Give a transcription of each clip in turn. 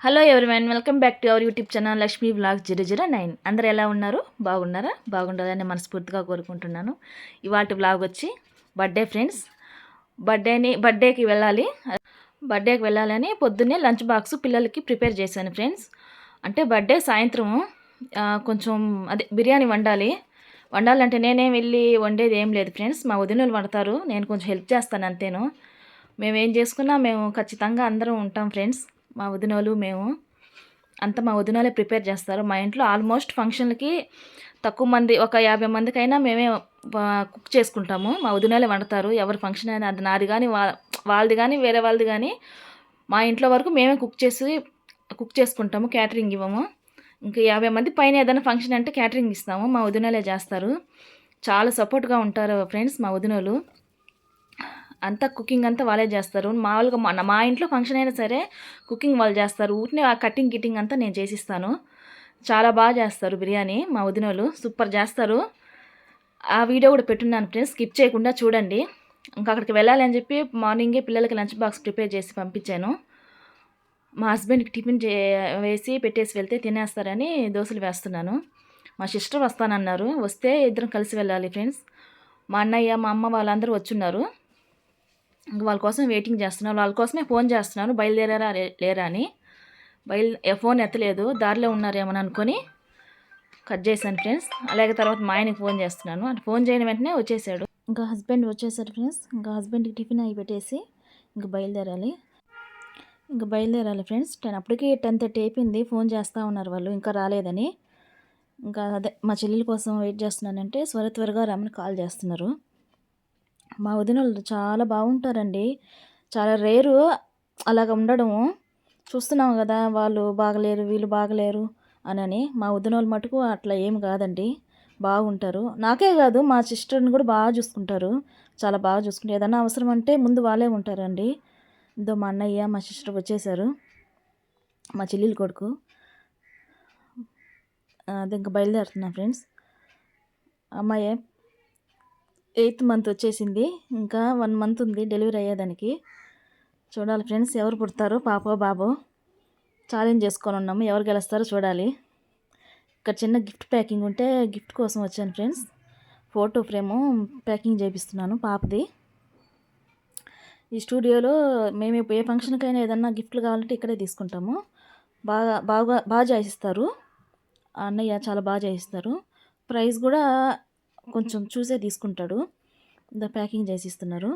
Hello everyone welcome back to our YouTube channel Lakshmi blog zero zero nine అందరు ఎలా ఉన్నారు? బాగున్నారా? బాగుండాలని మనస్ఫూర్తిగా కోరుకుంటున్నాను. ఇవాటి బ్లాగ్ వచ్చి బర్త్డే ఫ్రెండ్స్ బర్త్డేని బర్త్డేకి వెళ్ళాలి. బర్త్డేకి వెళ్ళాలని పొద్దున్నే లంచ్ బాక్స్ పిల్లలకి ప్రిపేర్ చేశాను ఫ్రెండ్స్ అంటే బర్త్డే సాయంత్రం కొంచెం అదే బిర్యానీ వండాలి. వండాలంటే నేనేం వెళ్ళి వండేది ఏం లేదు ఫ్రెండ్స్ మా వదినలు వండుతారు. నేను కొంచెం హెల్ప్ చేస్తాను అంతేను. మేము ఏం చేసుకున్నా మేము ఖచ్చితంగా అందరం ఉంటాం ఫ్రెండ్స్ మా వదినోలు మేము అంతా మా వదినలే ప్రిపేర్ చేస్తారు. మా ఇంట్లో ఆల్మోస్ట్ ఫంక్షన్లకి తక్కువ మంది ఒక యాభై మందికైనా మేమే కుక్ చేసుకుంటాము. మా వదినలే వండుతారు. ఎవరి ఫంక్షన్ అయినా అది నాది కానీ వా వాళ్ళది కానీ వేరే వాళ్ళది కానీ మా ఇంట్లో వరకు మేమే కుక్ చేసి కుక్ చేసుకుంటాము క్యాటరింగ్ ఇవ్వము. ఇంకా యాభై మంది పైన ఏదైనా ఫంక్షన్ అంటే క్యాటరింగ్ ఇస్తాము. మా వదినలే చేస్తారు. చాలా సపోర్ట్గా ఉంటారు ఫ్రెండ్స్ మా వదినలు. అంతా కుకింగ్ అంతా వాళ్ళే చేస్తారు. మామూలుగా మన మా ఇంట్లో ఫంక్షన్ అయినా సరే కుకింగ్ వాళ్ళు చేస్తారు. ఊరినే ఆ కటింగ్ గిటింగ్ అంతా నేను చేసిస్తాను. చాలా బాగా చేస్తారు బిర్యానీ మా వదినలు సూపర్ చేస్తారు. ఆ వీడియో కూడా పెట్టున్నాను ఫ్రెండ్స్. స్కిప్ చేయకుండా చూడండి. ఇంకా అక్కడికి వెళ్ళాలి అని చెప్పి మార్నింగే పిల్లలకి లంచ్ బాక్స్ ప్రిపేర్ చేసి పంపించాను. మా హస్బెండ్కి టిఫిన్ చే వేసి పెట్టేసి వెళ్తే తినేస్తారని దోశలు వేస్తున్నాను. మా సిస్టర్ వస్తానన్నారు. వస్తే ఇద్దరం కలిసి వెళ్ళాలి ఫ్రెండ్స్. మా అన్నయ్య మా అమ్మ వాళ్ళందరూ వచ్చున్నారు. వాళ్ళ కోసం వెయిటింగ్ చేస్తున్నాను వాళ్ళ కోసమే ఫోన్ చేస్తున్నాను బయలుదేరారా? లే- లేరా అని బయలు ఫోన్ ఎత్తలేదు. దారిలో ఉన్నారేమని అనుకొని కట్ చేశాను ఫ్రెండ్స్ అలాగే తర్వాత మా ఆయనకి ఫోన్ చేస్తున్నాను. అంటే ఫోన్ చేయని వెంటనే వచ్చేసాడు. ఇంకా హస్బెండ్ వచ్చేసాడు ఫ్రెండ్స్ ఇంకా హస్బెండ్కి టిఫిన్ అయి పెట్టేసి ఇంకా బయలుదేరాలి. ఇంకా బయలుదేరాలి ఫ్రెండ్స్ టెన్ అప్పటికి టెన్ థర్టీ అయిపోయింది. ఫోన్ చేస్తూ ఉన్నారు వాళ్ళు. ఇంకా రాలేదని. ఇంకా అదే మా చెల్లెల కోసం వెయిట్ చేస్తున్నానంటే త్వర త్వరగా రమ్మని కాల్ చేస్తున్నారు. మా వదినలు చాలా బాగుంటారండి. చాలా రేరు అలాగ ఉండడము. చూస్తున్నాం కదా వాళ్ళు బాగలేరు వీళ్ళు బాగలేరు అనని మా వదినోళ్ళు మటుకు అట్లా ఏం కాదండి. బాగుంటారు. నాకే కాదు మా సిస్టర్ని కూడా బాగా చూసుకుంటారు. చాలా బాగా చూసుకుంటారు. ఏదైనా అవసరం అంటే ముందు వాళ్ళే ఉంటారండి. ఇదో మా అన్నయ్య మా సిస్టర్ వచ్చేసారు. మా చెల్లెలు కొడుకు. అది ఇంకా బయలుదేరుతున్నా ఫ్రెండ్స్. అమ్మాయి ఎయిత్ మంత్ వచ్చేసింది. ఇంకా వన్ మంత్ ఉంది డెలివరీ అయ్యేదానికి. చూడాలి ఫ్రెండ్స్ ఎవరు పుడతారో పాపో బాబో. ఛాలెంజ్ చేసుకొని ఉన్నాము. ఎవరు గెలుస్తారో చూడాలి. ఇక్కడ చిన్న గిఫ్ట్ ప్యాకింగ్ ఉంటే గిఫ్ట్ కోసం వచ్చాను ఫ్రెండ్స్. ఫోటో ఫ్రేము ప్యాకింగ్ చేపిస్తున్నాను పాపది. ఈ స్టూడియోలో మేము ఇప్పుడు ఏ ఫంక్షన్కైనా ఏదన్నా గిఫ్ట్లు కావాలంటే ఇక్కడే తీసుకుంటాము. బాగా బాగా బాగా చేసిస్తారు అన్నయ్య చాలా బాగా చేయిస్తారు. ప్రైస్ కూడా కొంచెం చూసే తీసుకుంటాడు. ప్యాకింగ్ చేసి ఇస్తున్నారు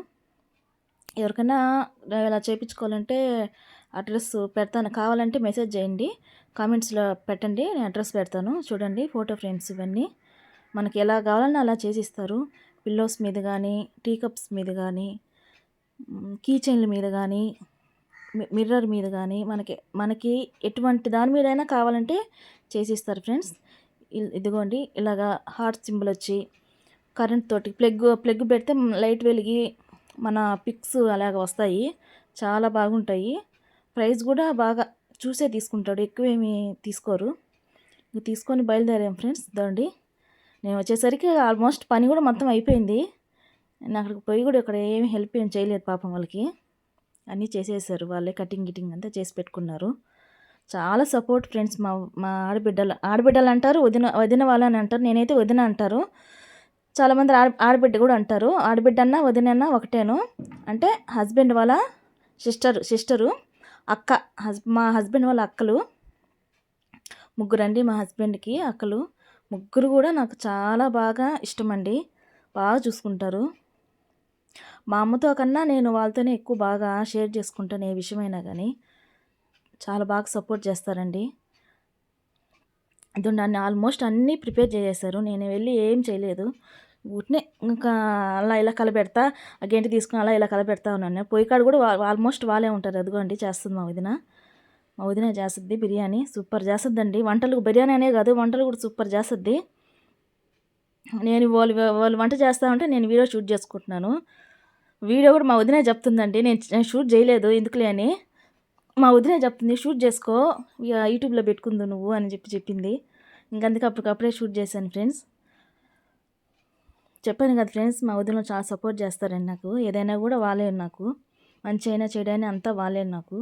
ఎవరికైనా ఇలా చేయించుకోవాలంటే అడ్రస్ పెడతాను. కావాలంటే మెసేజ్ చేయండి. కామెంట్స్లో పెట్టండి. నేను అడ్రస్ పెడతాను. చూడండి ఫోటో ఫ్రేమ్స్ ఇవన్నీ. మనకి ఎలా కావాలన్నా అలా చేసి ఇస్తారు పిల్లోస్ మీద కానీ టీ కప్స్ మీద కానీ కీ చైన్ల మీద కానీ మిర్రర్ మీద కానీ మనకి మనకి ఎటువంటి దాని మీదైనా కావాలంటే చేసిస్తారు ఫ్రెండ్స్. ఇదిగోండి. ఇలాగా హార్ట్ సింబల్ వచ్చి కరెంట్ తోటి ప్లగ్ ప్లగ్ పెడితే లైట్ వెలిగి మన పిక్స్ అలాగ వస్తాయి. చాలా బాగుంటాయి. ప్రైస్ కూడా బాగా చూసే తీసుకుంటాడు. ఎక్కువేమి తీసుకోరు. తీసుకొని బయలుదేరాం ఫ్రెండ్స్. దండి నేను వచ్చేసరికి ఆల్మోస్ట్ పని కూడా మొత్తం అయిపోయింది. నేను అక్కడికి పోయి కూడా ఇక్కడ ఏమి హెల్ప్ ఏం చేయలేదు పాపం వాళ్ళకి. అన్నీ చేసేసారు. వాళ్ళే కటింగ్ గిటింగ్ అంతా చేసి పెట్టుకున్నారు. చాలా సపోర్ట్ ఫ్రెండ్స్ మా మా ఆడబిడ్డలు ఆడబిడ్డలు అంటారు వదిన వదిన వాళ్ళని అంటారు. నేనైతే వదిన అంటారు. చాలామంది ఆడ ఆడబిడ్డ కూడా అంటారు. ఆడబిడ్డ అన్న ఒకటేను. అంటే హస్బెండ్ వాళ్ళ సిస్టర్ సిస్టరు అక్క హస్ మా హస్బెండ్ వాళ్ళ అక్కలు. ముగ్గురండి మా హస్బెండ్కి అక్కలు. ముగ్గురు కూడా నాకు చాలా బాగా ఇష్టమండి. బాగా చూసుకుంటారు. మా అమ్మతో కన్నా నేను వాళ్ళతోనే ఎక్కువ బాగా షేర్ చేసుకుంటాను ఏ విషయమైనా కానీ చాలా బాగా సపోర్ట్ చేస్తారండి. అది నన్ను ఆల్మోస్ట్ అన్నీ ప్రిపేర్ చేసేసారు నేను వెళ్ళి ఏం చేయలేదు. ఊటినే ఇంకా అలా ఇలా కలపెడతా ఆ గంటి తీసుకుని అలా ఇలా కలపెడతా ఉన్నాను. పొయ్యి కాడ కూడా ఆల్మోస్ట్ వాళ్ళే ఉంటారు. అదిగోండి చేస్తుంది మా వదిన. మా వదిన చేస్తుంది బిర్యానీ. సూపర్ చేస్తుందండి. వంటలు బిర్యానీ అనే కాదు వంటలు కూడా సూపర్ చేస్తుంది. నేను వాళ్ళు వాళ్ళు వంట చేస్తా ఉంటే నేను వీడియో షూట్ చేసుకుంటున్నాను. వీడియో కూడా మా వదినే చెప్తుందండి. నేను నేను షూట్ చేయలేదు ఎందుకులే అని. మా వదినే చెప్తుంది షూట్ చేసుకో. ఇక యూట్యూబ్లో పెట్టుకుందు నువ్వు అని చెప్పి చెప్పింది. ఇంకందుకు అప్పటికప్పుడే షూట్ చేశాను ఫ్రెండ్స్. చెప్పాను కదా ఫ్రెండ్స్ మా వదిన చాలా సపోర్ట్ చేస్తారండి నాకు. ఏదైనా కూడా వాళ్ళే నాకు. మంచి అయినా చెడైనా అంతా వాళ్ళే నాకు.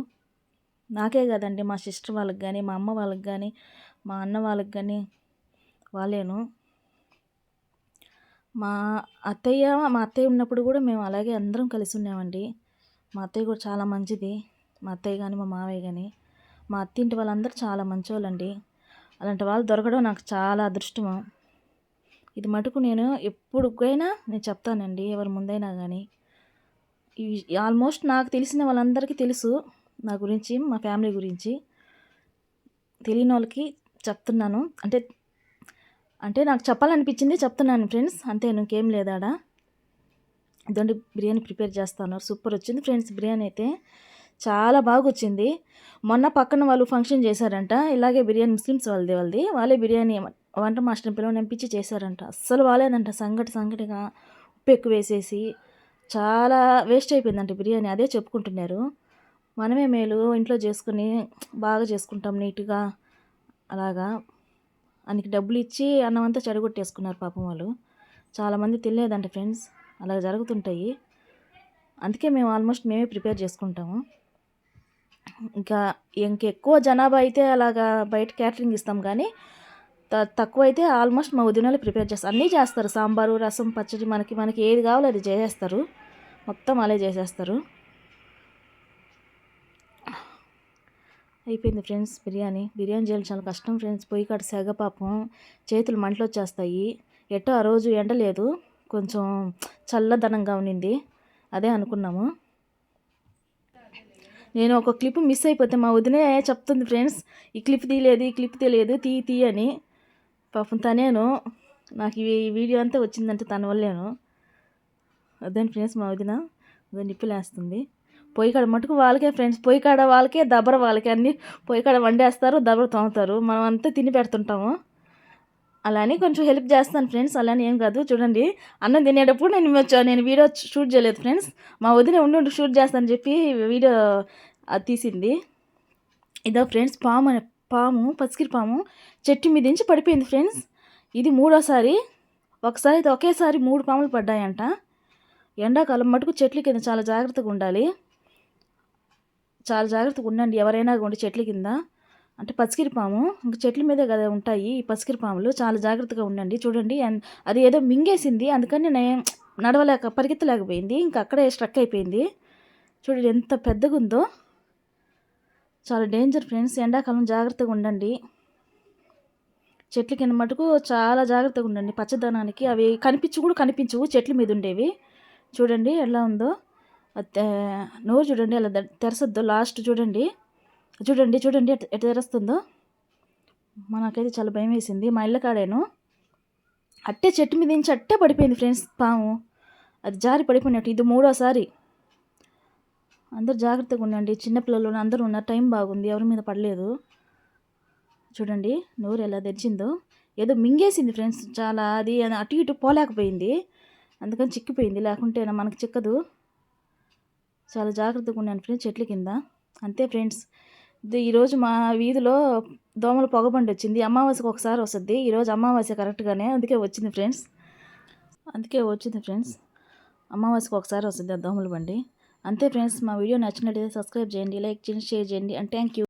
నాకే కదండి మా సిస్టర్ వాళ్ళకి కానీ మా అమ్మ వాళ్ళకి కానీ మా అన్న వాళ్ళకి కానీ వాళ్ళేను. మా అత్తయ్య మా అత్తయ్య ఉన్నప్పుడు కూడా మేము అలాగే అందరం కలిసి ఉన్నామండి మా అత్తయ్య కూడా చాలా మంచిది. మా అత్తయ్య కానీ మా మావయ్య కానీ మా అత్తింటి వాళ్ళందరూ చాలా మంచివాళ్ళండి అలాంటి వాళ్ళు దొరకడం నాకు చాలా అదృష్టము. ఇది మటుకు నేను ఎప్పుడుకైనా నేను చెప్తానండి ఎవరి ముందైనా కానీ ఆల్మోస్ట్ నాకు తెలిసిన వాళ్ళందరికీ తెలుసు నా గురించి మా ఫ్యామిలీ గురించి. తెలియని వాళ్ళకి చెప్తున్నాను. అంటే అంటే నాకు చెప్పాలనిపించింది చెప్తున్నాను ఫ్రెండ్స్ అంతే ఇంకేం లేదాడా. ఇదండి బిర్యానీ ప్రిపేర్ చేస్తాను. సూపర్ వచ్చింది ఫ్రెండ్స్ బిర్యానీ అయితే. చాలా బాగా వచ్చింది మొన్న పక్కన వాళ్ళు ఫంక్షన్ చేశారంట ఇలాగే బిర్యానీ ముస్లిమ్స్ వాళ్ళది వాళ్ళది. వాళ్ళే బిర్యానీ వంట మాస్టర్ని పిల్లలు నింపించి చేశారంట. అస్సలు బాగాలేదంట. సంగటి సంగటిగా ఉప్పు ఎక్కువ వేసేసి చాలా వేస్ట్ అయిపోయిందంట బిర్యానీ. అదే చెప్పుకుంటున్నారు. మనమే మేలు ఇంట్లో చేసుకుని బాగా చేసుకుంటాం నీట్గా అలాగా అనికి డబ్బులు ఇచ్చి అన్నం అంతా చెడగొట్టేసుకున్నారు పాపం వాళ్ళు. చాలామంది తినలేదంట ఫ్రెండ్స్. అలా జరుగుతుంటాయి. అందుకే మేము ఆల్మోస్ట్ మేమే ప్రిపేర్ చేసుకుంటాము. ఇంకా ఇంకెక్కువ జనాభా అయితే అలాగా బయట క్యాటరింగ్ ఇస్తాం కానీ తక్కువ అయితే ఆల్మోస్ట్ మా ఉదయాలు ప్రిపేర్ చేస్తారు అన్నీ చేస్తారు. సాంబారు రసం పచ్చడి మనకి మనకి ఏది కావాలో అది చేసేస్తారు. మొత్తం అలా చేసేస్తారు. అయిపోయింది ఫ్రెండ్స్ బిర్యానీ. బిర్యానీ చేయాలి చాలా కష్టం ఫ్రెండ్స్. పొయ్యి కాడ సెగ పాపం చేతులు మంటలు వచ్చేస్తాయి ఎట్టో ఆ రోజు ఎండ లేదు. కొంచెం చల్లదనంగా ఉన్నింది. అదే అనుకున్నాము. నేను ఒక క్లిప్ మిస్ అయిపోతే మా వదినే చెప్తుంది ఫ్రెండ్స్ ఈ క్లిప్ తీయలేదు ఈ క్లిప్ తీయలేదు తీ తీ అని. పాపం తనేను నాకు ఈ వీడియో అంతా వచ్చిందంటే తన వల్లేను. అదే ఫ్రెండ్స్ మా వదిన? అదే నిప్పులేస్తుంది పొయ్యి కాడ మటుకు వాళ్ళకే ఫ్రెండ్స్ పొయ్యి కాడ వాళ్ళకే దబ్బర వాళ్ళకే అన్నీ పొయ్యి కాడ వండేస్తారు దబ్బర తోముతారు. మనం అంతా తిని పెడుతుంటాము. అలానే కొంచెం హెల్ప్ చేస్తాను ఫ్రెండ్స్ అలానే ఏం కాదు. చూడండి అన్నం తినేటప్పుడు నేను నేను వీడియో షూట్ చేయలేదు ఫ్రెండ్స్. మా వదిన ఉండి ఉండి షూట్ చేస్తానని చెప్పి వీడియో అది తీసింది. ఇదో ఫ్రెండ్స్ పాము అనే పాము పసికిరి పాము చెట్టు మీద నుంచి పడిపోయింది ఫ్రెండ్స్. ఇది మూడోసారి ఒకసారి అయితే ఒకేసారి మూడు పాములు పడ్డాయంట. ఎండాకాలం మటుకు చెట్ల కింద చాలా జాగ్రత్తగా ఉండాలి. చాలా జాగ్రత్తగా ఉండండి ఎవరైనా ఉండి చెట్ల కింద. అంటే పసికిరి పాము ఇంక చెట్ల మీదే కదా ఉంటాయి ఈ పసికిరి పాములు చాలా జాగ్రత్తగా ఉండండి. చూడండి అది ఏదో మింగేసింది అందుకని నేను నడవలేక పరిగెత్తలేకపోయింది ఇంక అక్కడే స్ట్రక్ అయిపోయింది. చూడండి ఎంత పెద్దగా ఉందో చాలా డేంజర్ ఫ్రెండ్స్ ఎండాకాలం జాగ్రత్తగా ఉండండి. చెట్ల కింద మటుకు చాలా జాగ్రత్తగా ఉండండి. పచ్చదనానికి అవి కనిపించు కూడా కనిపించవు. చెట్ల మీద ఉండేవి. చూడండి ఎలా ఉందో. నోరు చూడండి అలా తెరసద్దో లాస్ట్ చూడండి. చూడండి చూడండి ఎట్లా తెరుస్తుందో. మనకైతే చాలా భయం వేసింది. మా ఇళ్ళ కాడేను. అట్టే చెట్టు మీద నుంచి అట్టే పడిపోయింది ఫ్రెండ్స్ పాము. అది జారి పడిపోయినట్టు. ఇది మూడోసారి. అందరు జాగ్రత్తగా ఉండండి. చిన్నపిల్లలు అందరూ ఉన్నారు. టైం బాగుంది. ఎవరి మీద పడలేదు. చూడండి నోరు ఎలా తెరిచిందో. ఏదో మింగేసింది ఫ్రెండ్స్. చాలా అది అటు ఇటు పోలేకపోయింది. అందుకని చిక్కిపోయింది. లేకుంటే మనకు చిక్కదు. చాలా జాగ్రత్తగా ఉన్నాను ఫ్రెండ్స్. చెట్ల కింద. అంతే ఫ్రెండ్స్. ఈరోజు మా వీధిలో దోమల పొగబండి వచ్చింది. అమావాస్యకు ఒకసారి వస్తుంది. ఈరోజు అమావాస్య కరెక్ట్గానే అందుకే వచ్చింది ఫ్రెండ్స్. అందుకే వచ్చింది ఫ్రెండ్స్. అమావాస్యకు ఒకసారి వస్తుంది ఆ దోమల బండి. అంతే ఫ్రెండ్స్ మా వీడియో నచ్చినట్లయితే సబ్స్క్రైబ్ చేయండి లైక్ చేయండి షేర్ చేయండి అండ్ థ్యాంక్ యూ